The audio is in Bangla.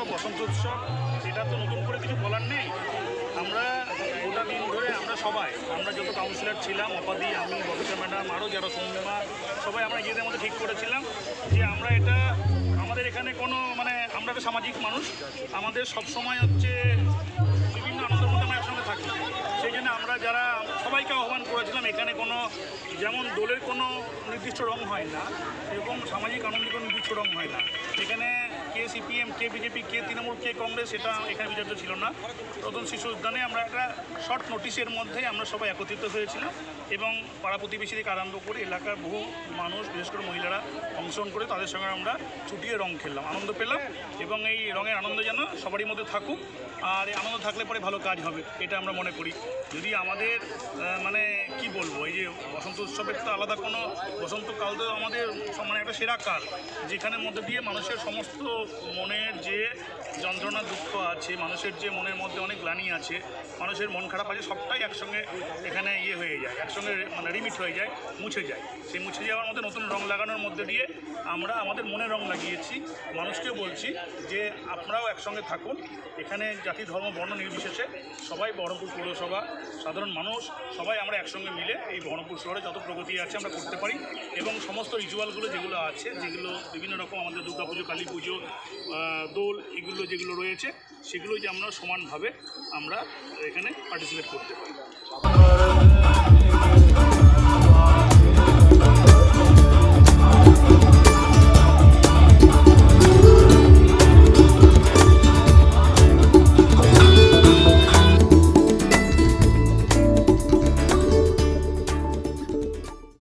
উৎসব বসন্ত উৎসব এটা তো নতুন করে কিছু বলার নেই। আমরা গোটা দিন ধরে আমরা সবাই, আমরা যত কাউন্সিলর ছিলাম অপাদি আমি ববিতা ম্যাডাম, আরও যারা সৌমিমা সবাই আমরা নিজেদের মধ্যে ঠিক করেছিলাম যে আমরা এটা, আমাদের এখানে কোনো মানে আমরা তো সামাজিক মানুষ, আমাদের সব সময় হচ্ছে বিভিন্ন আনন্দ মধ্যে আমরা একসঙ্গে থাকি। সেই জন্য আমরা যারা সবাইকে আহ্বান করেছিলাম, এখানে কোনো যেমন দলের কোনো নির্দিষ্ট রং হয় না এরকম সামাজিক আনন্দের কোনো নির্দিষ্ট রং হয় না। এখানে কে সিপিএম, কে বিজেপি, কে তৃণমূল, কে কংগ্রেস, সেটা এখানে বিচার্য ছিল না। রতন শিশু উদ্যানে আমরা একটা শর্ট নোটিশের মধ্যে আমরা সবাই একত্রিত হয়েছিলাম এবং পাড়া প্রতিবেশী থেকে আরম্ভ করে এলাকার বহু মানুষ, বিশেষ করে মহিলারা অংশগ্রহণ করে তাদের সঙ্গে আমরা ছুটিয়ে রং খেললাম, আনন্দ পেলাম এবং এই রঙের আনন্দ যেন সবারই মধ্যে থাকুক। আর আনন্দ থাকলে পরে ভালো কাজ হবে, এটা আমরা মনে করি। যদি আমাদের মানে কি বলব, এই যে বসন্ত উৎসবের তো আলাদা কোনো বসন্তকাল তো আমাদের মানে একটা সেরা কাল যেখানের মধ্যে দিয়ে মানুষের সমস্ত মনের যে যন্ত্রণা, দুঃখ আছে, মানুষের যে মনের মধ্যে অনেক গ্লানি আছে, মানুষের মন খারাপ আছে, সবটাই একসঙ্গে এখানে ইয়ে হয়ে যায়, একসঙ্গে মানে রিমিট হয়ে যায়, মুছে যায়। সেই মুছে যাওয়ার মধ্যে নতুন রং লাগানোর মধ্যে দিয়ে আমরা আমাদের মনে রং লাগিয়েছি, মানুষকেও বলছি যে আপনারাও একসঙ্গে থাকুন, এখানে জাতি, ধর্ম, বর্ণ নির্বিশেষে সবাই বহরমপুর পৌরসভা, সাধারণ মানুষ সবাই আমরা একসঙ্গে মিলে এই বহরমপুর শহরে যত প্রগতি আছে আমরা করতে পারি এবং সমস্ত রিচুয়ালগুলো যেগুলো আছে, যেগুলো বিভিন্ন রকম আমাদের দুর্গাপুজো কালী পুজো দোল এগুলো যেগুলো রয়েছে সেগুলো যে আমরা সমানভাবে আমরা এখানে পার্টিসিপেট করতে পারি।